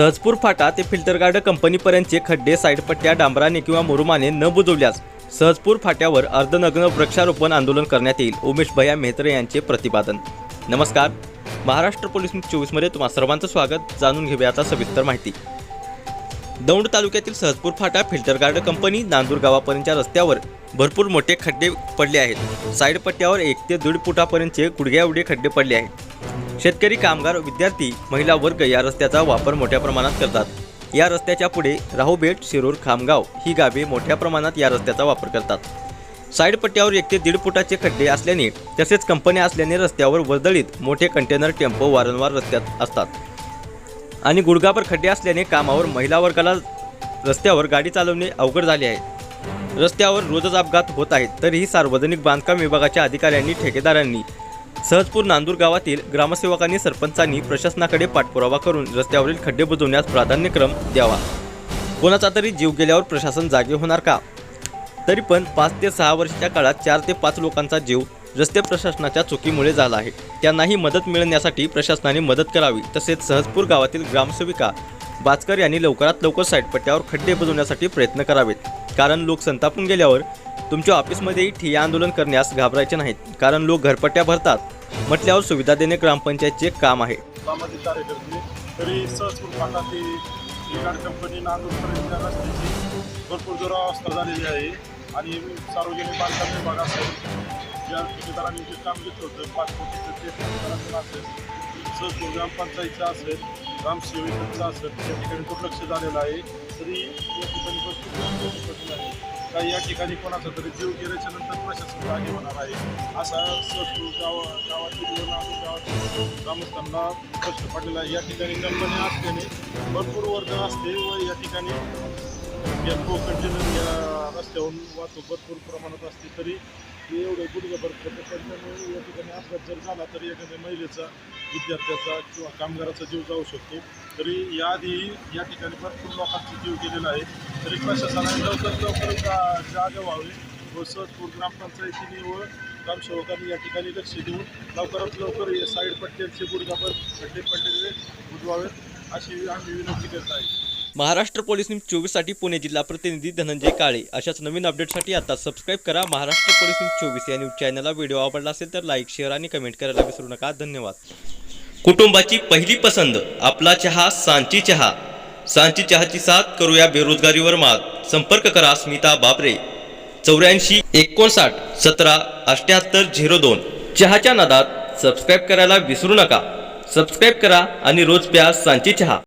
सहजपूर फाटा ते फिल्टरगार्ड कंपनीपर्यंतचे खड्डे साईडपट्ट्या डांबराने किंवा मुरुमाने न बुजवल्यास सहजपूर फाट्यावर अर्धनग्न वृक्षारोपण आंदोलन करण्यात येईल. उमेश भैया मेहत्रे यांचे प्रतिपादन. नमस्कार. महाराष्ट्र पोलीस न्यूज चोवीसमध्ये तुम्हा सर्वांचं स्वागत. जाणून घेऊया आता सविस्तर माहिती. दौंड तालुक्यातील सहजपूर फाटा फिल्टरगार्ड कंपनी नांदूर गावापर्यंतच्या रस्त्यावर भरपूर मोठे खड्डे पडले आहेत. साईडपट्ट्यावर एक ते दीड फुटापर्यंतचे गुडघ्या एवढे खड्डे पडले आहेत. शेतकरी कामगार विद्यार्थी महिला वर्ग या रस्त्याचा वापर मोठ्या प्रमाणात करतात. या रस्त्याच्या पुढे राहुबेट शिरूर खामगाव ही गावे मोठ्या प्रमाणात या रस्त्याचा वापर करतात. साईड पट्ट्यावर एक ते दीड फुटाचे खड्डे असल्याने तसेच कंपन्या असल्याने रस्त्यावर वर्दळीत मोठे कंटेनर टेम्पो वारंवार रस्त्यात असतात. आणि गुडघाभर खड्डे असल्याने कामावर महिला वर्गाला रस्त्यावर गाडी चालवणे अवघड झाले आहे. रस्त्यावर रोजच अपघात होत आहेत तरीही सार्वजनिक बांधकाम विभागाच्या अधिकाऱ्यांनी ठेकेदारांनी सहजपूर नांदूर गावातील ग्रामसेवकांनी सरपंचांनी प्रशासनाकडे पाठपुरावा करून रस्त्यावरील खड्डे बुजवण्यास प्राधान्यक्रम द्यावा. कोणाचा तरी जीव गेल्यावर प्रशासन जागे होणार का? तरी पण पाच ते सहा वर्षाच्या काळात चार ते पाच लोकांचा जीव रस्ते प्रशासनाच्या चुकीमुळे झाला आहे. त्यांनाही मदत मिळण्यासाठी प्रशासनाने मदत करावी तसेच सहजपूर गावातील ग्रामसेविका बाचकर यांनी लवकरात लवकर साईडपट्ट्यावर खड्डे बुजवण्यासाठी प्रयत्न करावेत. कारण लोक संतापून गेल्यावर तुमच्या ऑफिसमध्येही ठिय्या आंदोलन करण्यास घाबरायचे नाहीत कारण लोक घरपट्ट्या भरतात. म्हटल्यावर सुविधा देणे ग्रामपंचायतचे काम आहे. सामाजिक कार्यकर्ते तरी सहजपूर फाटा ते लिगाड कंपनी नांदूरपर्यंतच्या रस्त्याची भरपूर दुरावस्था झालेली आहे. आणि सार्वजनिक बांधकाम विभाग असेल ज्या ठेकेदारांनी जे काम घेतलं होतं पाच कोटीचं ते ठेकेदारांचं असेल सहजपूर ग्रामपंचायतचं असेल ग्रामसेवकांचं असेल त्या ठिकाणी दुर्लक्ष झालेलं आहे. तरी या ठिकाणी भरपूर आहे काही या ठिकाणी कोणाचा तरी जीव गेल्याच्यानंतर प्रशासन जागे होणार आहे? असा सहजपूर गाव गावातील व नांदूर गावातील ग्रामस्थांना स्पष्ट पडलेला आहे. या ठिकाणी कंपनी असल्याने भरपूर वर्ग असते व या ठिकाणी टेम्पो कंटेनर या रस्त्यावरून वाहतूक भरपूर प्रमाणात असते. तरी हे एवढं गुडघ्याभर खड्डे पडल्यामुळे या ठिकाणी अपघात जर झाला तरी एखाद्या महिलेचा विद्यार्थ्याचा किंवा कामगाराचा जीव जाऊ शकतो. तरी याआधी या ठिकाणी भरपूर लोकांचा जीव गेलेला आहे. तरी प्रशासनाने लवकर लवकर जा- व्हावी व्हावे व सहजपूर ग्रामपंचायतीने व ग्रामसेवकांनी या ठिकाणी लक्ष देऊन लवकरात लवकर हे साईड पट्ट्यांचे गुडघाभर खड्डे पडलेले बुजवावेत अशी आम्ही विनंती करत आहे. महाराष्ट्र पोलीस न्यूज चोवीससाठी पुणे जिल्हा प्रतिनिधी धनंजय काळे. अशाच नवीन अपडेटसाठी आता सबस्क्राईब करा महाराष्ट्र पोलीस न्यूज चोवीस या न्यूज चॅनलला. व्हिडिओ आवडला असेल तर लाईक शेअर आणि कमेंट करायला विसरू नका. धन्यवाद. कुटुंबाची पहिली पसंत आपला चहा सांची चहा. सांची चहाची साथ करूया बेरोजगारीवर मात. संपर्क करा स्मिता बाबरे चौऱ्याऐंशी एकोणसाठ सतरा अठ्याहत्तर झिरो दोन. चहाच्या नादात सबस्क्राईब करायला विसरू नका. सबस्क्राईब करा आणि रोज प्या सांची चहा.